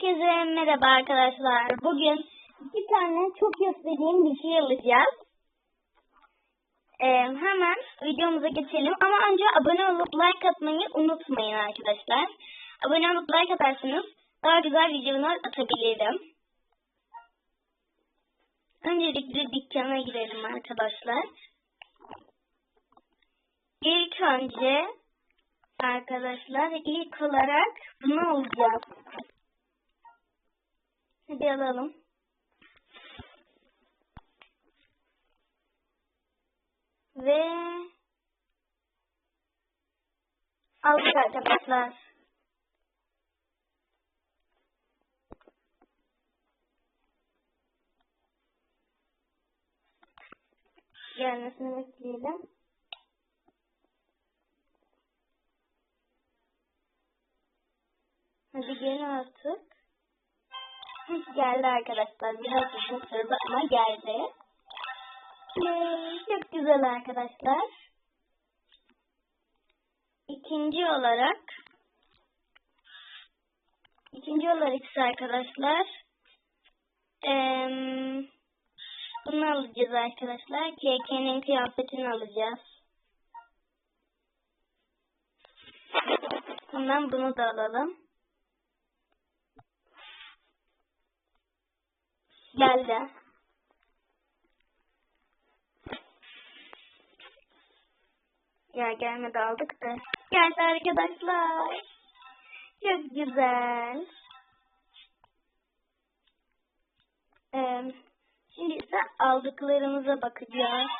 Herkese merhaba arkadaşlar. Bugün iki tane çok istediğim bir şey alacağız. Ee, hemen videomuza geçelim. Ama önce abone olup like atmayı unutmayın arkadaşlar. Abone olup like atarsanız daha güzel videolar atabilirim. Öncelikle dükkana girelim arkadaşlar. İlk önce arkadaşlar ilk olarak bunu alacağız. Hadi alalım. Ve aldık arkadaşlar. Gelmesini bekleyelim. Hadi gel artık. Geldi arkadaşlar. Biraz uzun sürdü ama geldi. Çok güzel arkadaşlar. İkinci olarak ikinci olarak ise arkadaşlar ee, bunu alacağız arkadaşlar. KK'nin kıyafetini alacağız. Bundan bunu da alalım. Geldi. Ya gelmedi aldık da. Geldi arkadaşlar. Çok güzel. Ee, şimdi ise aldıklarımıza bakacağız.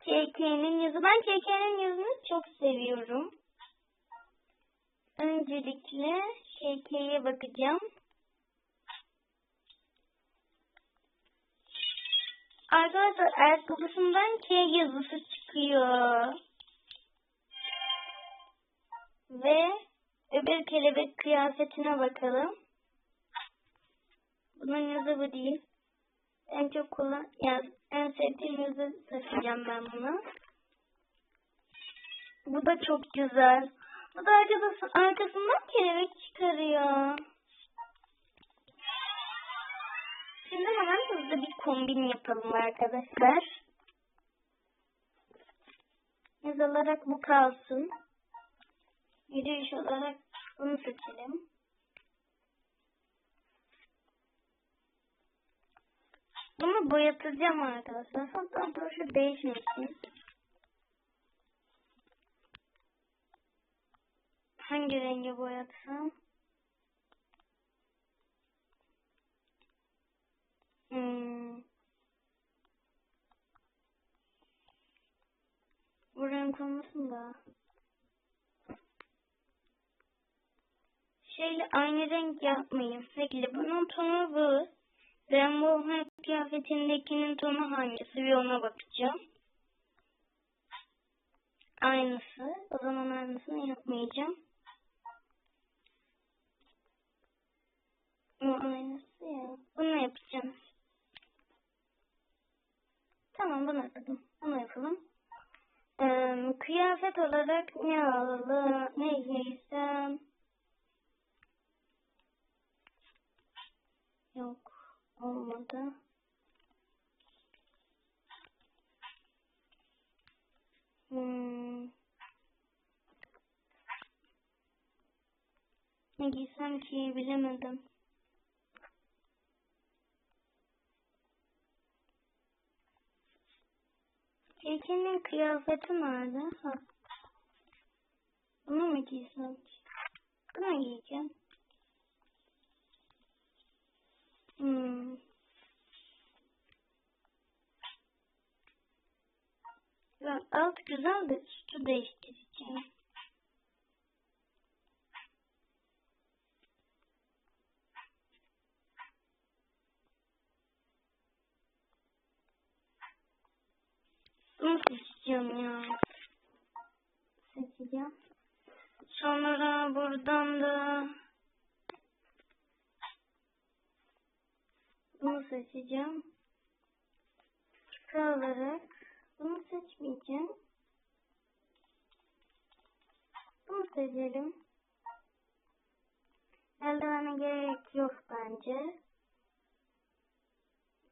KK'nin yüzü. Ben KK'nin yüzünü çok seviyorum. Öncelikle KK'ye bakacağım. Arkadaşlar ayakkabısından K yazısı çıkıyor. Ve öbür kelebek kıyafetine bakalım. Bunun yüzü bu değil. En çok kullan, yani en sevdiğim yüzü taşıyacağım ben bunu. Bu da çok güzel. Bu da arkasından, arkasından kelebek çıkarıyor. Şimdi hemen hızlı bir kombin yapalım arkadaşlar. Yüz olarak bu kalsın. Yürüyüş olarak bunu seçelim. Bunu boyatacağım arkadaşlar. Hatta doğrusu değişmesin. Hangi rengi boyatsam? Hmm. Bu renk olmasın da. Şeyle aynı renk yapmayayım. Peki bunun tonu bu. Rainbow High kıyafetindekinin tonu hangisi? Bir ona bakacağım. Aynısı. O zaman aynısını yapmayacağım. Bunu yapacağım. Tamam bunu yapalım. Bunu yapalım. Ee, kıyafet olarak ne alalım? Ne giysem? Yok. Olmadı. Hmm. Ne giysem ki bilemedim. Tilkinin kıyafeti nerede? Ha. Bunu mu giysem? Bunu giyeceğim. Hmm. Ben alt güzel de üstü değiştireceğim. Bunu seçeceğim ya. Seçeceğim. Sonra buradan da bunu seçeceğim. Çıkı olarak bunu seçmeyeceğim. Bunu seçelim. Eldivene gerek yok bence.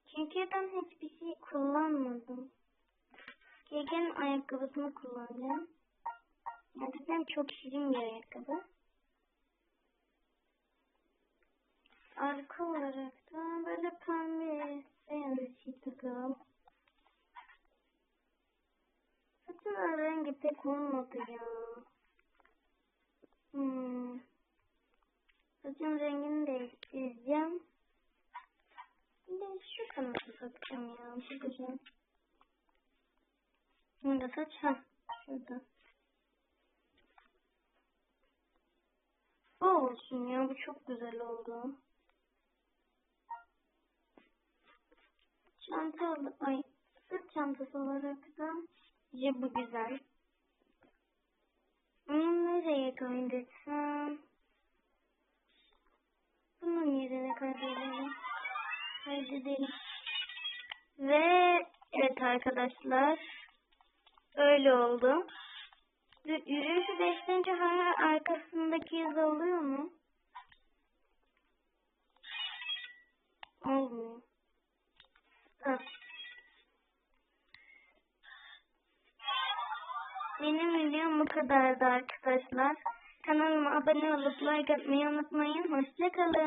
Çünkü ben hiçbir şey kullanmadım. Gegen'in ayakkabısını kullanacağım. Gerçekten çok şirin bir ayakkabı. Arka olarak da böyle pembe beyaz bir şey takalım. Saçın rengi pek olmadı ya. Hmm. Saçın rengini değiştireceğim. Bir de şu kanatı takacağım ya. Bu güzel. Burada saç ha. Şurada. O olsun ya. Bu çok güzel oldu. Çanta ay sırt çantası olarak da ya bu güzel. Bunu nereye kaydetsem? Bunun yerine kaydedelim. Kaydedelim. Ve evet arkadaşlar öyle oldu. Yürüyüşü değiştirince hala arkasındaki yazı oluyor mu? Olmuyor. Ha. Benim videom bu kadardı arkadaşlar. Kanalıma abone olup like atmayı unutmayın. Hoşçakalın.